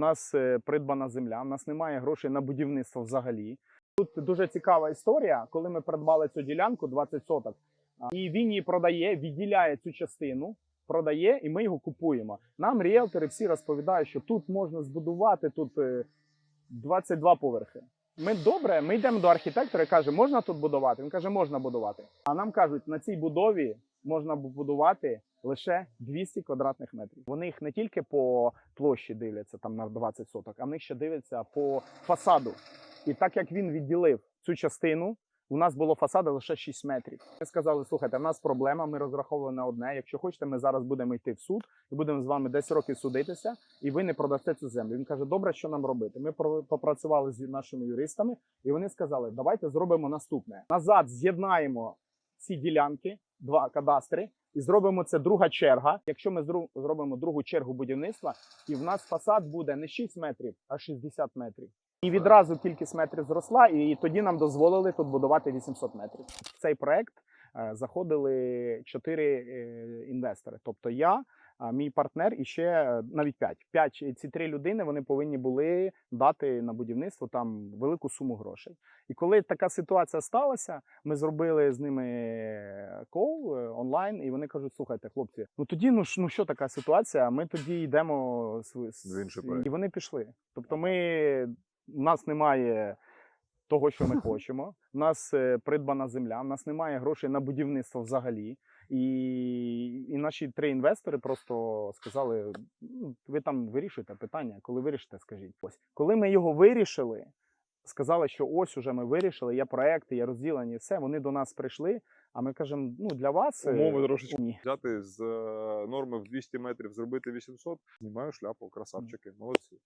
У нас е, придбана земля, у нас немає грошей на будівництво взагалі. Тут дуже цікава історія, коли ми придбали цю ділянку 20 соток, і він її продає, відділяє цю частину, продає, і ми його купуємо. Нам ріелтори всі розповідають, що тут можна збудувати тут е, 22 поверхи. Ми добре, ми йдемо до архітектора і каже, можна тут будувати? Він каже, можна будувати. А нам кажуть, на цій будові можна будувати лише 200 квадратних метрів. Вони їх не тільки по площі дивляться там на 20 соток, а вони ще дивляться по фасаду. І так як він відділив цю частину, у нас було фасаду лише 6 метрів. Ми сказали: слухайте, в нас проблема, ми розраховували на одне. Якщо хочете, ми зараз будемо йти в суд і будемо з вами 10 років судитися, і ви не продасте цю землю. Він каже: Добре, що нам робити? Ми попрацювали з нашими юристами, і вони сказали: давайте зробимо наступне: назад з'єднаємо ці ділянки, два кадастри, і зробимо це друга черга. Якщо ми зробимо другу чергу будівництва, і в нас фасад буде не 6 метрів, а 60 метрів. І відразу кількість метрів зросла, і тоді нам дозволили тут будувати 800 метрів. В цей проект е, заходили чотири е, інвестори. Тобто я, мій партнер і ще е, навіть п'ять. П'ять ці три людини вони повинні були дати на будівництво там велику суму грошей. І коли така ситуація сталася, ми зробили з ними кол онлайн, і вони кажуть: слухайте, хлопці, ну тоді ну ну що така ситуація? Ми тоді йдемо з, і вони пішли. Тобто, ми у нас немає. Того, що ми хочемо, у нас е, придбана земля, у нас немає грошей на будівництво взагалі. І, і наші три інвестори просто сказали: ну, ви там вирішуєте питання. Коли вирішите, скажіть. Ось коли ми його вирішили, сказали, що ось уже ми вирішили, є проекти, є розділені, все. Вони до нас прийшли. А ми кажемо: ну для вас е, Умови трошечки. ні. Взяти з е, норми в 200 метрів, зробити 800, знімаю шляпу, красавчики, молодці.